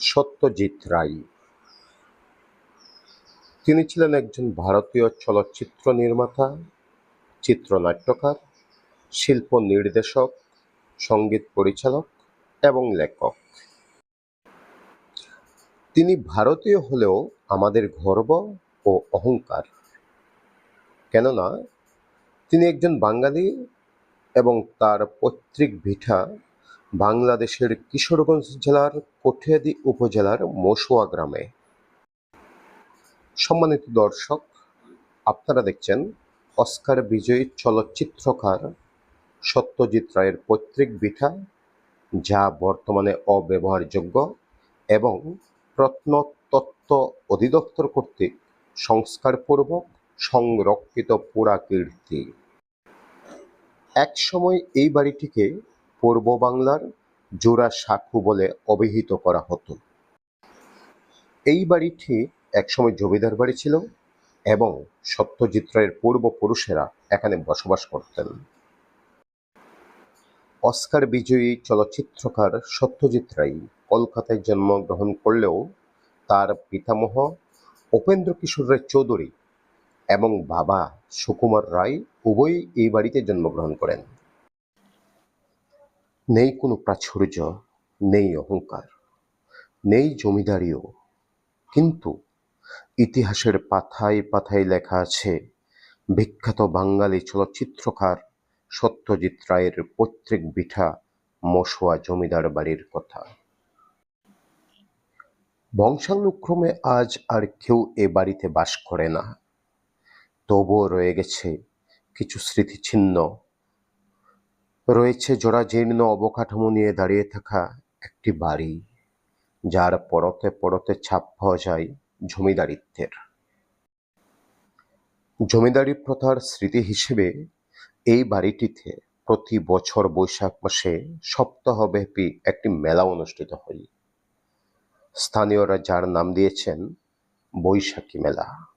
সত্যজিৎ রায়। তিনি ছিলেন একজন ভারতীয় চলচ্চিত্র নির্মাতা, চিত্রনাট্যকার, শিল্প নির্দেশক, সংগীত পরিচালক এবং লেখক। তিনি ভারতীয় হলেও আমাদের গর্ব ও অহংকার। কেননা, তিনি একজন বাঙালি এবং তার পৈতৃক ভিটা বাংলাদেশের কিশোরগঞ্জ জেলার কঠিয়াদি উপজেলার মসুয়া গ্রামে। সম্মানিত দর্শক, আপনারা দেখছেন অস্কার বিজয়ী চলচ্চিত্রকার সত্যজিৎ রায়ের পৈতৃক বিঠা যা বর্তমানে অব্যবহারযোগ্য এবং প্রত্নতত্ত্ব অধিদপ্তর কর্তৃক সংস্কারপূর্বক সংরক্ষিত পুরাকীর্তি একসময় এই বাড়িটিকে পূর্ব বাংলার জোড়া সাঁকু বলে অভিহিত করা হতো। এই বাড়িটি একসময় জমিদার বাড়ি ছিল এবং সত্যজিৎ রায়ের পূর্বপুরুষেরা এখানে বসবাস করতেন। অস্কার বিজয়ী চলচ্চিত্রকার সত্যজিৎ রায় কলকাতায় জন্মগ্রহণ করলেও তার পিতামহ উপেন্দ্র কিশোর রায় চৌধুরী এবং বাবা সুকুমার রায় উভয়ই এই বাড়িতে জন্মগ্রহণ করেন। নেই কোনো প্রাচুর্য, নেই অহংকার, নেই জমিদারিও। কিন্তু ইতিহাসের পাথায় পাথায় লেখা আছে, বিখ্যাত বাঙালি চলচ্চিত্রকার সত্যজিৎ রায়ের পৈতৃক বিঠা মশোয়া জমিদার বাড়ির কথা। বংশানুক্রমে আজ আর কেউ এ বাড়িতে বাস করে না। তবুও রয়ে গেছে কিছু স্মৃতিচিহ্ন রয়েছে জরাজীর্ণ অবকাঠামো নিয়ে দাঁড়িয়ে থাকা একটি বাড়ি, যার পরতে পরতে ছাপ পাওয়া যায় জমিদারিত্বের। জমিদারি প্রথার স্মৃতি হিসেবে এই বাড়িটিতে প্রতি বছর বৈশাখ মাসে সপ্তাহব্যাপী একটি মেলা অনুষ্ঠিত হয়। স্থানীয়রা যার নাম দিয়েছেন বৈশাখী মেলা।